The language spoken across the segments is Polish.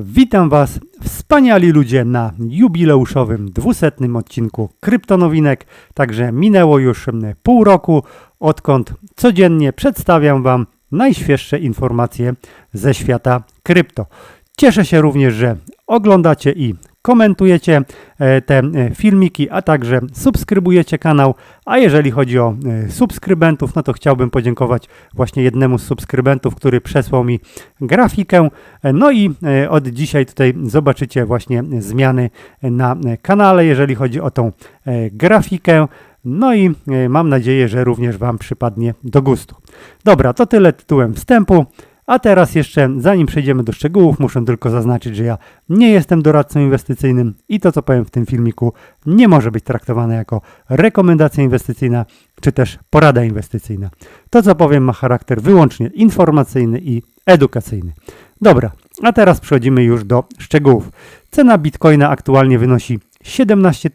Witam Was, wspaniali ludzie, na jubileuszowym 200 odcinku Kryptonowinek. Także minęło już pół roku, odkąd codziennie przedstawiam Wam najświeższe informacje ze świata krypto. Cieszę się również, że oglądacie i komentujecie e, te e, filmiki, a także subskrybujecie kanał. A jeżeli chodzi o e, subskrybentów, no to chciałbym podziękować właśnie jednemu z subskrybentów, który przesłał mi grafikę. No i od dzisiaj tutaj zobaczycie właśnie zmiany na kanale, jeżeli chodzi o tą grafikę. No i mam nadzieję, że również Wam przypadnie do gustu. Dobra, to tyle tytułem wstępu. A teraz jeszcze, zanim przejdziemy do szczegółów, muszę tylko zaznaczyć, że ja nie jestem doradcą inwestycyjnym i to, co powiem w tym filmiku, nie może być traktowane jako rekomendacja inwestycyjna czy też porada inwestycyjna. To, co powiem, ma charakter wyłącznie informacyjny i edukacyjny. Dobra, a teraz przechodzimy już do szczegółów. Cena bitcoina aktualnie wynosi 17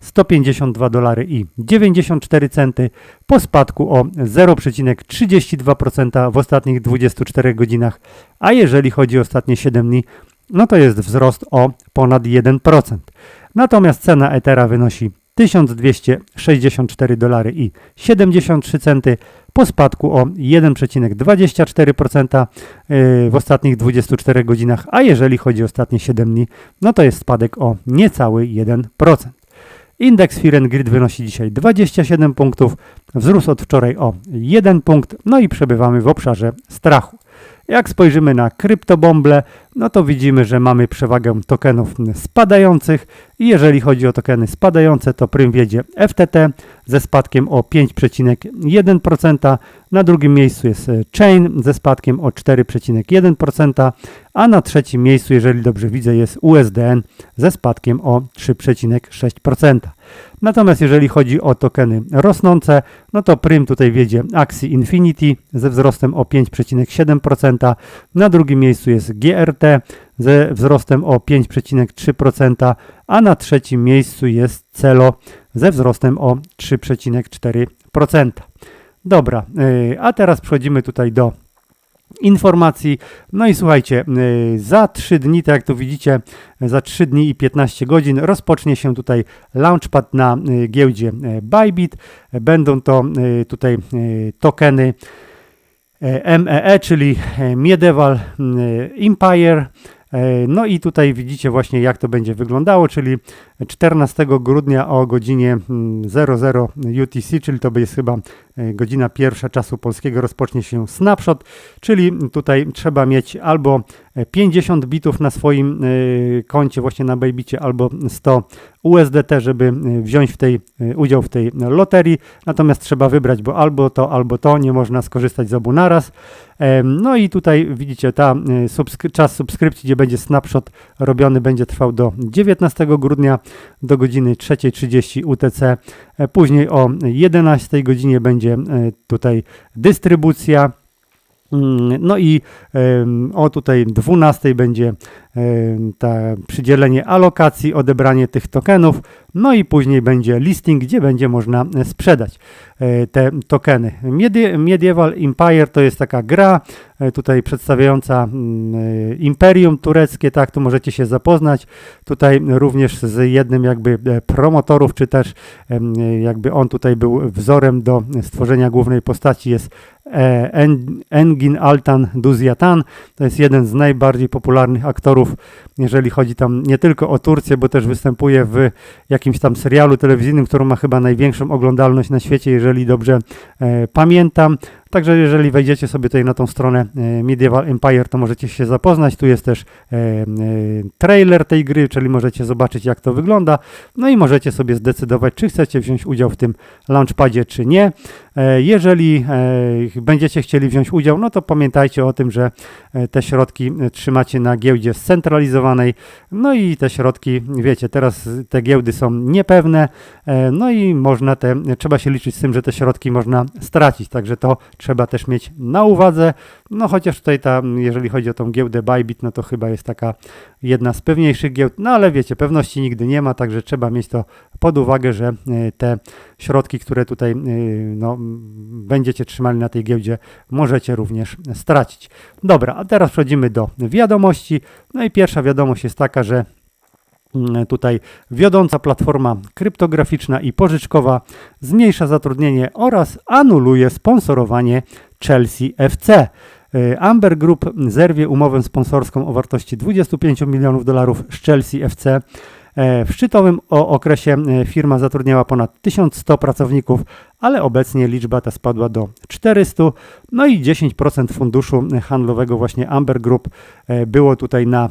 152 dolary i 94 centy po spadku o 0,32% w ostatnich 24 godzinach, a jeżeli chodzi o ostatnie 7 dni, no to jest wzrost o ponad 1%. Natomiast cena Ethera wynosi 1264 dolary i 73 centy po spadku o 1,24% yy, w ostatnich 24 godzinach, a jeżeli chodzi o ostatnie 7 dni, no to jest spadek o niecały 1%. Indeks Fear Grid wynosi dzisiaj 27 punktów, wzrósł od wczoraj o 1 punkt, no i przebywamy w obszarze strachu. Jak spojrzymy na kryptobomble, no to widzimy, że mamy przewagę tokenów spadających i jeżeli chodzi o tokeny spadające, to prym wiedzie FTT ze spadkiem o 5,1%, na drugim miejscu jest e, Chain ze spadkiem o 4,1%, a na trzecim miejscu, jeżeli dobrze widzę, jest USDN ze spadkiem o 3,6%. Natomiast jeżeli chodzi o tokeny rosnące, no to prym tutaj wiedzie Axie Infinity ze wzrostem o 5,7%, na drugim miejscu jest GRT ze wzrostem o 5,3%, a na trzecim miejscu jest Celo ze wzrostem o 3,4%. Dobra, yy, a teraz przechodzimy tutaj do informacji. No i słuchajcie, yy, za 3 dni, tak jak tu widzicie, za 3 dni i 15 godzin rozpocznie się tutaj launchpad na yy, giełdzie Bybit. Będą to tutaj tokeny MEE, czyli e, Medieval Empire. E, No i tutaj widzicie właśnie jak to będzie wyglądało, czyli 14 grudnia o godzinie mm, 00 UTC, czyli to jest chyba e, godzina pierwsza czasu polskiego rozpocznie się snapshot, czyli tutaj trzeba mieć albo e, 50 bitów na swoim e, koncie właśnie na Bybicie, albo 100 USDT, żeby e, wziąć w tej, e, udział w tej loterii, natomiast trzeba wybrać, bo albo to, albo to, nie można skorzystać z obu naraz. No i tutaj widzicie, ta e, subskry- czas subskrypcji, gdzie będzie snapshot robiony, będzie trwał do 19 grudnia do godziny 3.30 UTC. E, Później o 11 godzinie będzie e, tutaj dystrybucja. Mm, No i o tutaj 12 będzie ta przydzielenie alokacji, odebranie tych tokenów, no i później będzie listing, gdzie będzie można e, sprzedać e, te tokeny. Medie- Medieval Empire to jest taka gra e, tutaj przedstawiająca mm, imperium tureckie, tak, tu możecie się zapoznać. Tutaj również z jednym jakby promotorów, czy też jakby on tutaj był wzorem do stworzenia głównej postaci jest En- Engin Altan Duziatan. To jest jeden z najbardziej popularnych aktorów, jeżeli chodzi tam nie tylko o Turcję, bo też występuje w jakimś tam serialu telewizyjnym, który ma chyba największą oglądalność na świecie, jeżeli dobrze e, pamiętam. Także jeżeli wejdziecie sobie tutaj na tą stronę e, Medieval Empire, to możecie się zapoznać. Tu jest też e, e, trailer tej gry, czyli możecie zobaczyć jak to wygląda. No i możecie sobie zdecydować, czy chcecie wziąć udział w tym launchpadzie, czy nie. Jeżeli będziecie chcieli wziąć udział, no to pamiętajcie o tym, że te środki trzymacie na giełdzie scentralizowanej. No i te środki, wiecie, teraz te giełdy są niepewne, no i można te, trzeba się liczyć z tym, że te środki można stracić. Także to trzeba też mieć na uwadze. No chociaż tutaj ta, jeżeli chodzi o tą giełdę Bybit, no to chyba jest taka jedna z pewniejszych giełd, no ale wiecie, pewności nigdy nie ma, także trzeba mieć to pod uwagę, że y, te środki, które tutaj y, no, będziecie trzymali na tej giełdzie, możecie również stracić. Dobra, a teraz przechodzimy do wiadomości. No i pierwsza wiadomość jest taka, że Tutaj wiodąca platforma kryptograficzna i pożyczkowa zmniejsza zatrudnienie oraz anuluje sponsorowanie Chelsea FC. Y, Amber Group zerwie umowę sponsorską o wartości 25 milionów dolarów z Chelsea FC. E, W szczytowym okresie e, firma zatrudniała ponad 1100 pracowników, ale obecnie liczba ta spadła do 400. No i 10% funduszu handlowego właśnie Amber Group e, było tutaj na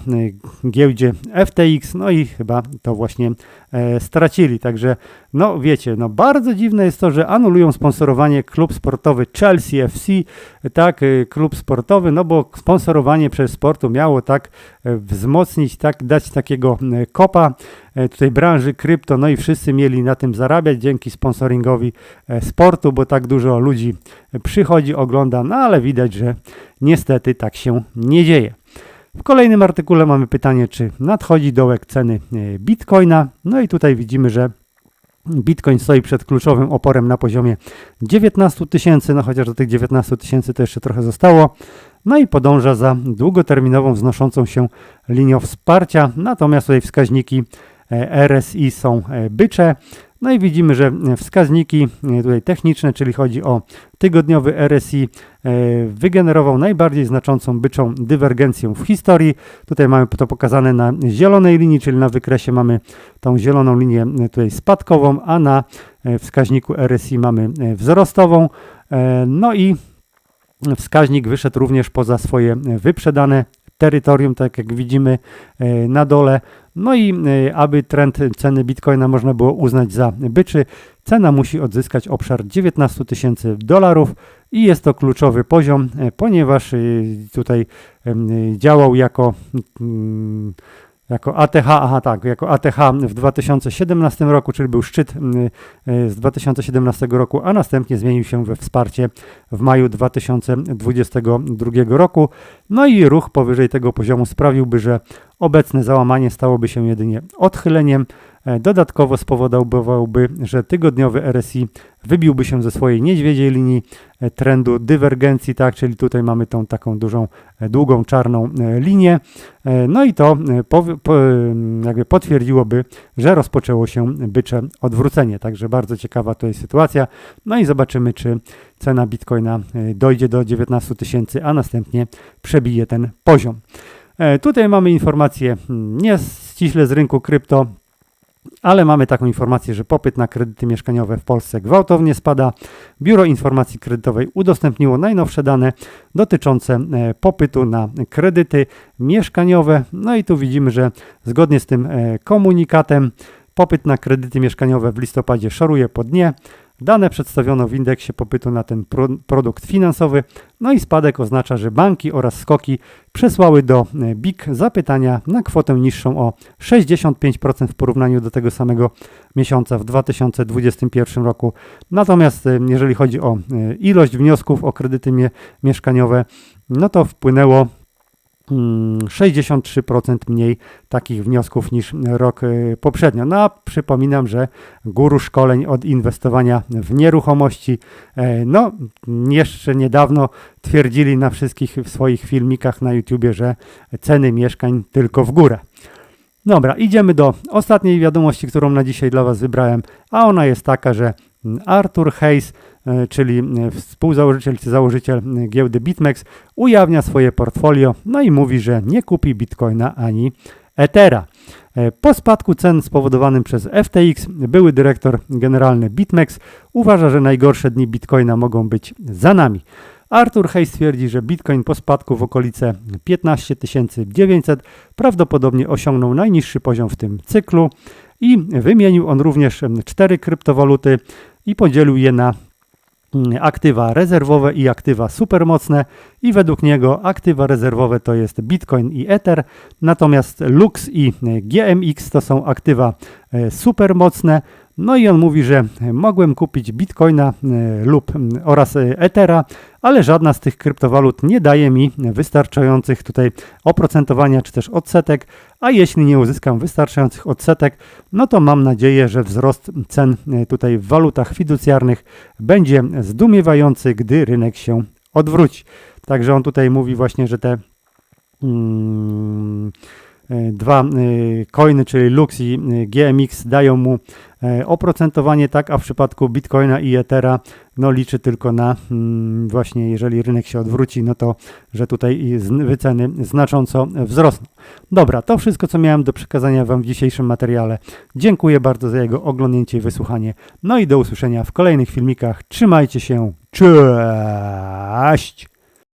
e, giełdzie FTX, no i chyba to właśnie e, stracili. Także no wiecie, no bardzo dziwne jest to, że anulują sponsorowanie klub sportowy Chelsea FC, tak, klub sportowy, no bo sponsorowanie przez sportu miało tak wzmocnić, tak dać takiego kopa tutaj branży krypto, no i wszyscy mieli na tym zarabiać dzięki sponsoringowi e, sportu, bo tak dużo ludzi przychodzi, ogląda, no ale widać, że niestety tak się nie dzieje. W kolejnym artykule mamy pytanie, czy nadchodzi dołek ceny e, bitcoina. No i tutaj widzimy, że Bitcoin stoi przed kluczowym oporem na poziomie 19 tysięcy, no chociaż do tych 19 tysięcy to jeszcze trochę zostało. No i podąża za długoterminową wznoszącą się linią wsparcia, natomiast tutaj wskaźniki e, RSI są e, bycze. No i widzimy, że e, wskaźniki e, tutaj techniczne, czyli chodzi o tygodniowy RSI, e, wygenerował najbardziej znaczącą byczą dywergencję w historii. Tutaj mamy to pokazane na zielonej linii, czyli na wykresie mamy tą zieloną linię e, tutaj spadkową, a na e, wskaźniku RSI mamy e, wzrostową. E, No i wskaźnik wyszedł również poza swoje e, wyprzedane terytorium, tak jak widzimy e, na dole. No i e, aby trend ceny bitcoina można było uznać za byczy, cena musi odzyskać obszar 19 tysięcy dolarów i jest to kluczowy poziom, e, ponieważ tutaj działał jako mm, jako ATH, aha tak, jako ATH w 2017 roku, czyli był szczyt mm, e, z 2017 roku, a następnie zmienił się we wsparcie w maju 2022 roku. No i ruch powyżej tego poziomu sprawiłby, że obecne załamanie stałoby się jedynie odchyleniem. E, Dodatkowo spowodowałby, że tygodniowy RSI wybiłby się ze swojej niedźwiedziej linii e, trendu dywergencji, tak, czyli tutaj mamy tą taką dużą, e, długą czarną linię. No i to po, em, jakby potwierdziłoby, że rozpoczęło się bycze odwrócenie. Także bardzo ciekawa to jest sytuacja. No i zobaczymy, czy cena bitcoina dojdzie do 19 tysięcy, a następnie przebije ten poziom. Tutaj mamy informację mm, nie ściśle z rynku krypto, ale mamy taką informację, że popyt na kredyty mieszkaniowe w Polsce gwałtownie spada. Biuro Informacji Kredytowej udostępniło najnowsze dane dotyczące e, popytu na kredyty mieszkaniowe. No i tu widzimy, że zgodnie z tym e, komunikatem popyt na kredyty mieszkaniowe w listopadzie szoruje po dnie. Dane przedstawiono w indeksie popytu na ten pro, produkt finansowy. No i spadek oznacza, że banki oraz skoki przesłały do e, BIK zapytania na kwotę niższą o 65% w porównaniu do tego samego miesiąca w 2021 roku. Natomiast e, jeżeli chodzi o e, ilość wniosków o kredyty mie mieszkaniowe, no to wpłynęło 63% mniej takich wniosków niż rok e, poprzednio. No a przypominam, że guru szkoleń od inwestowania w nieruchomości, e, no jeszcze niedawno twierdzili na wszystkich swoich filmikach na YouTubie, że ceny mieszkań tylko w górę. Dobra, idziemy do ostatniej wiadomości, którą na dzisiaj dla Was wybrałem, a ona jest taka, że mm, Arthur Hayes, e, czyli e, współzałożyciel czy założyciel e, giełdy BitMEX, ujawnia swoje portfolio, no i mówi, że nie kupi Bitcoina ani Ethera. Po spadku cen spowodowanym przez FTX, były dyrektor generalny BitMEX uważa, że najgorsze dni Bitcoina mogą być za nami. Arthur Hayes twierdzi, że Bitcoin po spadku w okolice 15 900 prawdopodobnie osiągnął najniższy poziom w tym cyklu i wymienił on również cztery kryptowaluty i podzielił je na mm, aktywa rezerwowe i aktywa supermocne. I według niego aktywa rezerwowe to jest Bitcoin i Ether, natomiast Lux i e, GMX to są aktywa e, supermocne, No i on mówi, że mogłem kupić bitcoina e, lub oraz e, Ethera, ale żadna z tych kryptowalut nie daje mi wystarczających tutaj oprocentowania czy też odsetek, a jeśli nie uzyskam wystarczających odsetek, no to mam nadzieję, że wzrost cen e, tutaj w walutach fiducjarnych będzie zdumiewający, gdy rynek się odwróci. Także on tutaj mówi właśnie, że te mm, e, dwa e, coiny, czyli Lux i e, GMX dają mu e, oprocentowanie, tak, a w przypadku Bitcoina i Ethera no liczy tylko na mm, właśnie, jeżeli rynek się odwróci, no to, że tutaj wyceny znacząco wzrosną. Dobra, to wszystko, co miałem do przekazania Wam w dzisiejszym materiale. Dziękuję bardzo za jego oglądnięcie i wysłuchanie. No i do usłyszenia w kolejnych filmikach. Trzymajcie się. Cześć!